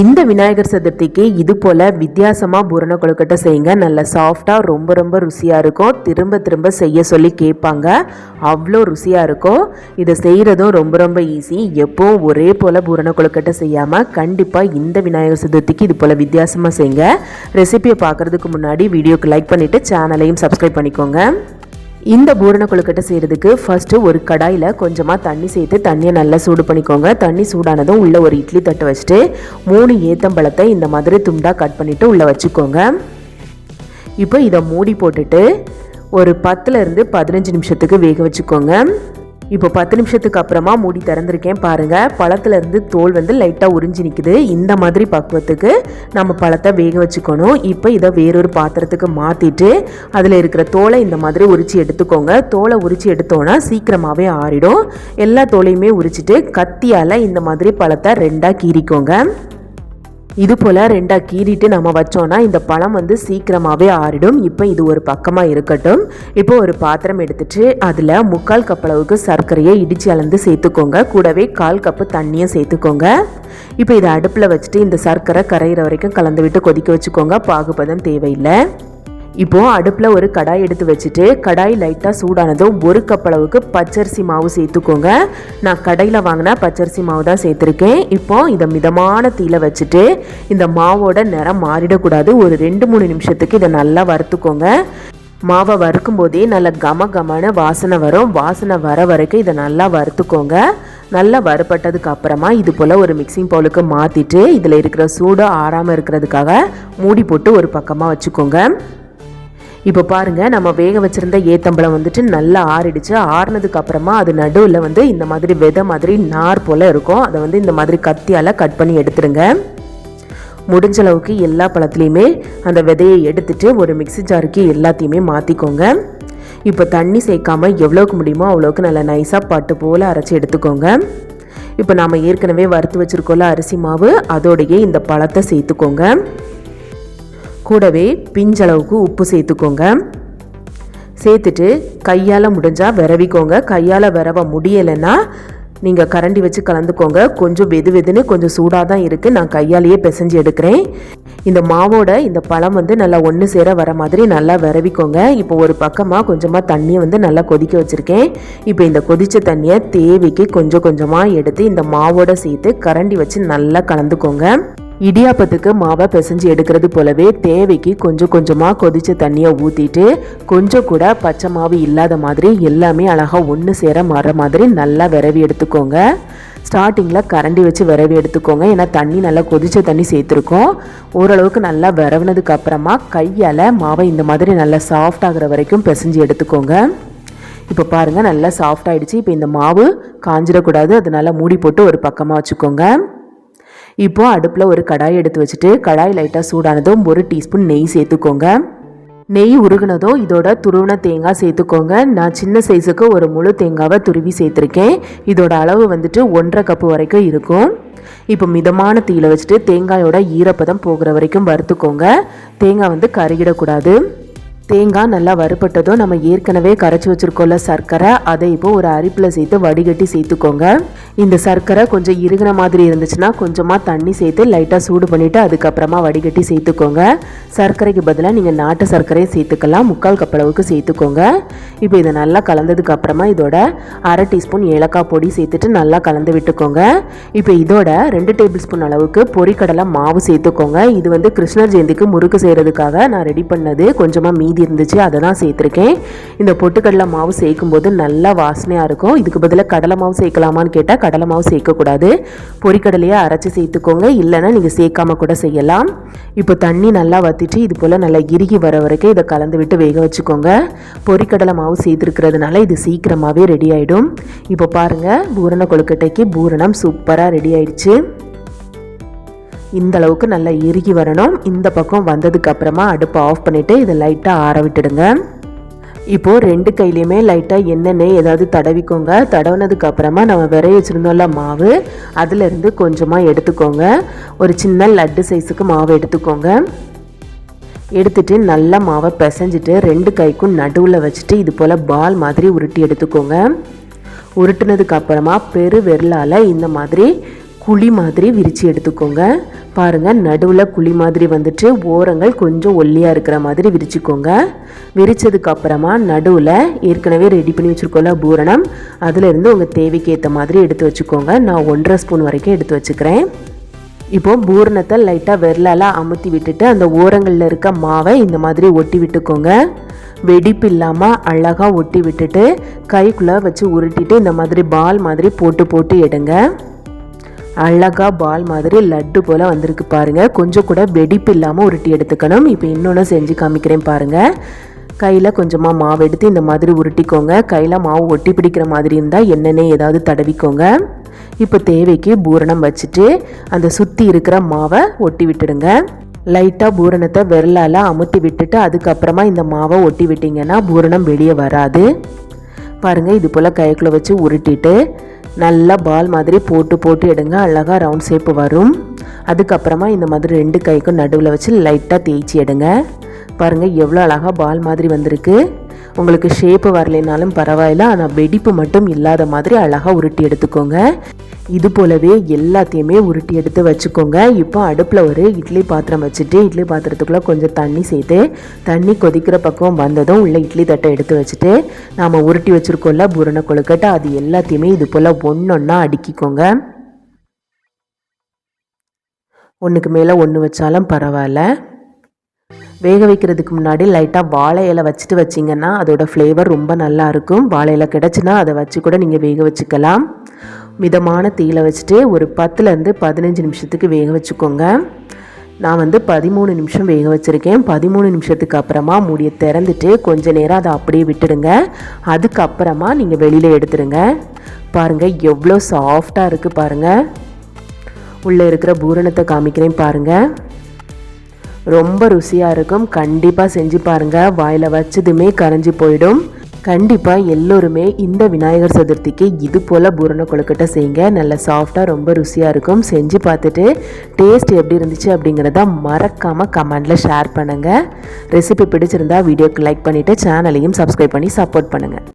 இந்த விநாயகர் சதுர்த்திக்கு இது போல் வித்தியாசமாக பூரண கொழுக்கட்டை செய்யுங்க. நல்ல சாஃப்டாக ரொம்ப ரொம்ப ருசியாக இருக்கும். திரும்ப திரும்ப செய்ய சொல்லி கேட்பாங்க. அவ்வளோ ருசியாக இருக்கும். இதை செய்கிறதும் ரொம்ப ரொம்ப ஈஸி எப்போவும் ஒரே போல் பூரண கொழுக்கட்டை செய்யாமல் கண்டிப்பாக இந்த விநாயகர் சதுர்த்திக்கு இது போல் வித்தியாசமாக செய்யுங்க. ரெசிபியை பார்க்குறதுக்கு முன்னாடி வீடியோக்கு லைக் பண்ணிவிட்டு சேனலையும் சப்ஸ்கிரைப் பண்ணிக்கோங்க. இந்த பூரண கொழுக்கட்டை செய்கிறதுக்கு ஃபஸ்ட்டு ஒரு கடாயில் கொஞ்சமாக தண்ணி சேர்த்து தண்ணியை நல்லா சூடு பண்ணிக்கோங்க. தண்ணி சூடானதும் உள்ளே ஒரு இட்லி தட்டு வச்சுட்டு மூணு ஏத்தம்பழத்தை இந்த மாதிரி துண்டாக கட் பண்ணிவிட்டு உள்ளே வச்சுக்கோங்க. இப்போ இதை மூடி போட்டுட்டு ஒரு பத்துலேருந்து பதினஞ்சு நிமிஷத்துக்கு வேக வச்சுக்கோங்க. இப்போ பத்து நிமிஷத்துக்கு அப்புறமா மூடி திறந்திருக்கேன் பாருங்கள் பழத்துலேருந்து தோல் வந்து லைட்டாக உறிஞ்சி நிற்குது இந்த மாதிரி பக்குவத்துக்கு நம்ம பழத்தை வேக வச்சுக்கணும். இப்போ இதை வேறொரு பாத்திரத்துக்கு மாற்றிட்டு அதில் இருக்கிற தோலை இந்த மாதிரி உரித்து எடுத்துக்கோங்க. தோலை உரித்து எடுத்தோன்னா சீக்கிரமாகவே ஆறிடும். எல்லா தோலையுமே உரிச்சிட்டு கத்தியால் இந்த மாதிரி பழத்தை ரெண்டாக கீறிக்கோங்க. இது போல் ரெண்டாக கீறிட்டு நம்ம வச்சோன்னா இந்த பழம் வந்து சீக்கிரமாகவே ஆறிடும். இப்போ இது ஒரு பக்கமாக இருக்கட்டும். இப்போ ஒரு பாத்திரம் எடுத்துட்டு அதில் முக்கால் கப் அளவுக்கு சர்க்கரையை இடித்து அளந்து சேர்த்துக்கோங்க. கூடவே கால் கப்பு தண்ணியும் சேர்த்துக்கோங்க. இப்போ இதை அடுப்பில் வச்சுட்டு இந்த சர்க்கரை கரையிற வரைக்கும் கலந்து விட்டு கொதிக்க வச்சுக்கோங்க. பாகுபதம் தேவையில்லை. இப்போ அடுப்பில் ஒரு கடாய் எடுத்து வச்சுட்டு கடாய் லைட்டாக சூடானதும் ஒரு கப் அளவுக்கு பச்சரிசி மாவு சேர்த்துக்கோங்க. நான் கடையில் வாங்கின பச்சரிசி மாவு தான் சேர்த்துருக்கேன். இப்போ இதை மிதமான தீயில வச்சுட்டு இந்த மாவோட நிறம் மாறிடக்கூடாது. ஒரு ரெண்டு மூணு நிமிஷத்துக்கு இதை நல்லா வறுத்துக்கோங்க. மாவை வறுக்கும் போதே நல்ல கம கமன வாசனை வரும். வாசனை வர வரைக்கும் இதை நல்லா வறுத்துக்கோங்க. நல்லா வறுப்பட்டதுக்கு அப்புறமா இது போல் ஒரு மிக்சிங் பவுலுக்கு மாற்றிட்டு இதில் இருக்கிற சூடு ஆறாமல் இருக்கிறதுக்காக மூடி போட்டு ஒரு பக்கமாக வச்சுக்கோங்க. இப்போ பாருங்கள் நம்ம வேக வச்சுருந்த ஏத்தம்பழம் வந்துட்டு நல்லா ஆறிடுச்சு. ஆறினதுக்கு அப்புறமா அது நடுவில் வந்து இந்த மாதிரி விதை மாதிரி நார் போல் இருக்கும். அதை வந்து இந்த மாதிரி கத்தியால் கட் பண்ணி எடுத்துருங்க முடிஞ்ச அளவுக்கு எல்லா பழத்துலேயுமே அந்த விதையை எடுத்துட்டு ஒரு மிக்ஸி ஜாருக்கு எல்லாத்தையுமே மாற்றிக்கோங்க இப்போ தண்ணி சேர்க்காம எவ்வளோக்கு முடியுமோ அவ்வளோக்கு நல்லா நைஸாக பட்டு போல் அரைச்சி எடுத்துக்கோங்க. இப்போ நாம் ஏற்கனவே வறுத்து வச்சுருக்கோம்ல அரிசி மாவு அதோடையே இந்த பழத்தை சேர்த்துக்கோங்க. கூடவே பிஞ்சளவுக்கு உப்பு சேர்த்துக்கோங்க. சேர்த்துட்டு கையால் முடிஞ்சால் விரவிக்கோங்க. கையால் விரவ முடியலைன்னா நீங்கள் கரண்டி வச்சு கலந்துக்கோங்க. கொஞ்சம் வெது வெதுன்னு கொஞ்சம் சூடாக தான் இருக்குது நான் கையாலேயே பிசைஞ்சு எடுக்கிறேன். இந்த மாவோட இந்த பழம் வந்து நல்லா ஒன்று சேர வர மாதிரி நல்லா விரவிக்கோங்க. இப்போ ஒரு பக்கமாக கொஞ்சமாக தண்ணியை வந்து நல்லா கொதிக்க வச்சுருக்கேன். இப்போ இந்த கொதித்த தண்ணியை தேவைக்கு கொஞ்சம் கொஞ்சமாக எடுத்து இந்த மாவோட சேர்த்து கரண்டி வச்சு நல்லா கலந்துக்கோங்க. இடியாப்பத்துக்கு மாவை பிசைஞ்சு எடுக்கிறது போலவே தேவைக்கு கொஞ்சம் கொஞ்சமாக கொதிச்ச தண்ணியை ஊற்றிட்டு கொஞ்சம் கூட பச்சை மாவு இல்லாத மாதிரி எல்லாமே அழகாக ஒன்று சேர மாற மாதிரி நல்லா விரவி எடுத்துக்கோங்க. ஸ்டார்டிங்கில் கரண்டி வச்சு விரவி எடுத்துக்கோங்க. ஏன்னா தண்ணி நல்லா கொதிச்ச தண்ணி சேர்த்துருக்கோம். ஓரளவுக்கு நல்லா விரவுனதுக்கு அப்புறமா கையால் மாவை இந்த மாதிரி நல்லா சாஃப்ட் ஆகிற வரைக்கும் பிசைஞ்சு எடுத்துக்கோங்க. இப்போ பாருங்கள் நல்லா சாஃப்ட் ஆகிடுச்சு இப்போ இந்த மாவு காஞ்சிடக்கூடாது. அதனால் மூடி போட்டு ஒரு பக்கமாக வச்சுக்கோங்க. இப்போ அடுப்பில் ஒரு கடாய் எடுத்து வச்சுட்டு கடாய் லைட்டாக சூடானதும் ஒரு டீஸ்பூன் நெய் சேர்த்துக்கோங்க. நெய் உருகுனதும் இதோட துருவின தேங்காய் சேர்த்துக்கோங்க. நான் சின்ன சைஸுக்கு ஒரு முழு தேங்காவை துருவி சேர்த்துருக்கேன். இதோட அளவு வந்துட்டு ஒன்றரை கப்பு வரைக்கும் இருக்கும். இப்போ மிதமான தீயில வச்சுட்டு தேங்காயோட ஈரப்பதம் போகிற வரைக்கும் வறுத்துக்கோங்க. தேங்காய் வந்து கருகிடக்கூடாது. தேங்காய் நல்லா வறுபட்டதும் நம்ம ஏற்கனவே கரைச்சி வச்சுருக்கோம்ல சர்க்கரை அதை இப்போ ஒரு அரிப்பில் சேர்த்து வடிகட்டி சேர்த்துக்கோங்க. இந்த சர்க்கரை கொஞ்சம் இருகிற மாதிரி இருந்துச்சுன்னா கொஞ்சமாக தண்ணி சேர்த்து லைட்டாக சூடு பண்ணிவிட்டு அதுக்கப்புறமா வடிகட்டி சேர்த்துக்கோங்க. சர்க்கரைக்கு பதிலாக நீங்கள் நாட்டு சர்க்கரையை சேர்த்துக்கலாம். முக்கால் கப் அளவுக்கு சேர்த்துக்கோங்க. இப்போ இதை நல்லா கலந்ததுக்கு அப்புறமா இதோட அரை டீஸ்பூன் ஏலக்காய் பொடி சேர்த்துட்டு நல்லா கலந்து விட்டுக்கோங்க. இப்போ இதோட ரெண்டு டேபிள் ஸ்பூன் அளவுக்கு பொறிக்கடலை மாவு சேர்த்துக்கோங்க. இது வந்து கிருஷ்ணர் ஜெயந்திக்கு முறுக்கு செய்கிறதுக்காக நான் ரெடி பண்ணது. கொஞ்சமாக மீதி இருந்துச்சு அதை தான் சேர்த்துருக்கேன். இந்த பொட்டுக்கடலை மாவு சேர்க்கும் போது நல்லா வாசனையாக இருக்கும். இதுக்கு பதிலாக கடலை மாவு சேர்க்கலாமான்னு கேட்டால் கடலை மாவு சேர்க்கக்கூடாது. பொரிக்கடலையை அரைச்சி சேர்த்துக்கோங்க. இல்லைன்னா நீங்கள் சேர்க்காம கூட செய்யலாம். இப்போ தண்ணி நல்லா வற்றிட்டு இது போல் நல்லா இறுகி வர வரைக்கும் இதை கலந்து விட்டு வேக வச்சுக்கோங்க. பொறிக்கடலை மாவு சேர்த்துருக்கிறதுனால இது சீக்கிரமாகவே ரெடி ஆகிடும் இப்போ பாருங்கள் பூரண கொழுக்கட்டைக்கு பூரணம் சூப்பராக ரெடி ஆயிடுச்சு. இந்த அளவுக்கு நல்லா இறுகி வரணும். இந்த பக்கம் வந்ததுக்கு அப்புறமா அடுப்பை ஆஃப் பண்ணிவிட்டு இதை லைட்டாக ஆற விட்டுடுங்க. இப்போது ரெண்டு கையிலையுமே லைட்டாக எண்ணெய் ஏதாவது தடவிக்கோங்க. தடவினதுக்கு அப்புறமா நம்ம விரைய வச்சுருந்தோம்ல மாவு அதிலிருந்து கொஞ்சமாக எடுத்துக்கோங்க. ஒரு சின்ன லட்டு சைஸுக்கு மாவு எடுத்துக்கோங்க. எடுத்துட்டு நல்லா மாவை பிசைஞ்சிட்டு ரெண்டு கைக்கும் நடுவில் வச்சுட்டு இது போல் பால் மாதிரி உருட்டி எடுத்துக்கோங்க. உருட்டுனதுக்கு அப்புறமா பெரு விரலால் இந்த மாதிரி குழி மாதிரி விரித்து எடுத்துக்கோங்க. பாருங்கள் நடுவில் குழி மாதிரி வந்துட்டு ஓரங்கள் கொஞ்சம் ஒல்லியாக இருக்கிற மாதிரி விரிச்சுக்கோங்க. விரித்ததுக்கப்புறமா நடுவில் ஏற்கனவே ரெடி பண்ணி வச்சுருக்கோம்ல பூரணம். அதிலிருந்து உங்கள் தேவைக்கு ஏற்ற மாதிரி எடுத்து வச்சுக்கோங்க. நான் ஒன்றரை ஸ்பூன் வரைக்கும் எடுத்து வச்சுக்கிறேன். இப்போ பூரணத்தை லைட்டாக விரலால் அமுத்தி விட்டுட்டு அந்த ஓரங்களில் இருக்க மாவை இந்த மாதிரி ஒட்டி விட்டுக்கோங்க. வெடிப்பு இல்லாமல் அழகாக ஒட்டி விட்டுட்டு கைக்குள்ளே வச்சு உருட்டிட்டு இந்த மாதிரி பால் மாதிரி போட்டு போட்டு எடுங்க. அழகாக பால் மாதிரி லட்டு போல் வந்திருக்கு பாருங்கள் கொஞ்சம் கூட வெடிப்பு இல்லாமல் உருட்டி எடுத்துக்கணும். இப்போ இன்னொன்று செஞ்சு காமிக்கிறேன் பாருங்கள் கையில் கொஞ்சமாக மாவு எடுத்து இந்த மாதிரி உருட்டிக்கோங்க. கையில் மாவு ஒட்டி பிடிக்கிற மாதிரி இருந்தால் எண்ணெய் ஏதாவது தடவிக்கோங்க. இப்போ தேவைக்கு பூரணம் வச்சுட்டு அந்த சுற்றி இருக்கிற மாவை ஒட்டி விட்டுடுங்க. லைட்டாக பூரணத்தை விரலால் அமுத்தி விட்டுட்டு அதுக்கப்புறமா இந்த மாவை ஒட்டி விட்டிங்கன்னா பூரணம் வெளியே வராது. பாருங்கள் இது போல் கைக்குள்ளே வச்சு உருட்டிட்டு நல்லா பால் மாதிரி போட்டு போட்டு எடுங்க. அழகாக ரவுண்ட் ஷேப்பு வரும். அதுக்கப்புறமா இந்த மாதிரி ரெண்டு கைக்கும் நடுவில் வச்சு லைட்டாக தேய்ச்சி எடுங்க. பாருங்கள் எவ்வளோ அழகாக பால் மாதிரி வந்திருக்கு. உங்களுக்கு ஷேப்பு வரலைனாலும் பரவாயில்ல ஆனால் வெடிப்பு மட்டும் இல்லாத மாதிரி அழகாக உருட்டி எடுத்துக்கோங்க. இது போலவே எல்லாத்தையுமே உருட்டி எடுத்து வச்சுக்கோங்க. இப்போ அடுப்பில் ஒரு இட்லி பாத்திரம் வச்சுட்டு இட்லி பாத்திரத்துக்குள்ளே கொஞ்சம் தண்ணி சேர்த்து தண்ணி கொதிக்கிற பக்கம் வந்ததும் உள்ள இட்லி தட்டை எடுத்து வச்சுட்டு நாம் உருட்டி வச்சுருக்கோம்ல புரண கொழுக்கட்டை அது எல்லாத்தையுமே இது போல் ஒன்றொன்னா அடுக்கிக்கோங்க. ஒன்றுக்கு மேலே ஒன்று வச்சாலும் பரவாயில்ல. வேக வைக்கிறதுக்கு முன்னாடி லைட்டாக வாழை இலை வச்சுட்டு வச்சிங்கன்னா அதோட ஃப்ளேவர் ரொம்ப நல்லா இருக்கும். வாழை இலை கிடச்சின்னா அதை வச்சு கூட நீங்கள் வேக வச்சுக்கலாம். மிதமான தீயில் வச்சுட்டு ஒரு பத்துலேருந்து பதினஞ்சு நிமிஷத்துக்கு வேக வச்சுக்கோங்க. நான் வந்து பதிமூணு நிமிஷம் வேக வச்சுருக்கேன். பதிமூணு நிமிஷத்துக்கு அப்புறமா மூடியை திறந்துட்டு கொஞ்ச நேரம் அதை அப்படியே விட்டுடுங்க. அதுக்கப்புறமா நீங்கள் வெளியில் எடுத்துடுங்க. பாருங்கள் எவ்வளோ சாஃப்டாக இருக்குது பாருங்கள் உள்ளே இருக்கிற பூரணத்தை காமிக்கிறேன் பாருங்கள் ரொம்ப ருசியாக இருக்கும். கண்டிப்பாக செஞ்சு பாருங்கள் வாயில் வச்சதுமே கரைஞ்சி போயிடும். கண்டிப்பாக எல்லோருமே இந்த விநாயகர் சதுர்த்திக்கு இது போல் பூரண கொழுக்கட்டை செய்யுங்க. நல்ல சாஃப்டாக ரொம்ப ருசியாக இருக்கும். செஞ்சு பார்த்துட்டு டேஸ்ட் எப்படி இருந்துச்சு அப்படிங்கிறத மறக்காமல் கமெண்டில் ஷேர் பண்ணுங்கள் ரெசிபி பிடிச்சிருந்தா வீடியோக்கு லைக் பண்ணிவிட்டு சேனலையும் சப்ஸ்கிரைப் பண்ணி சப்போர்ட் பண்ணுங்கள்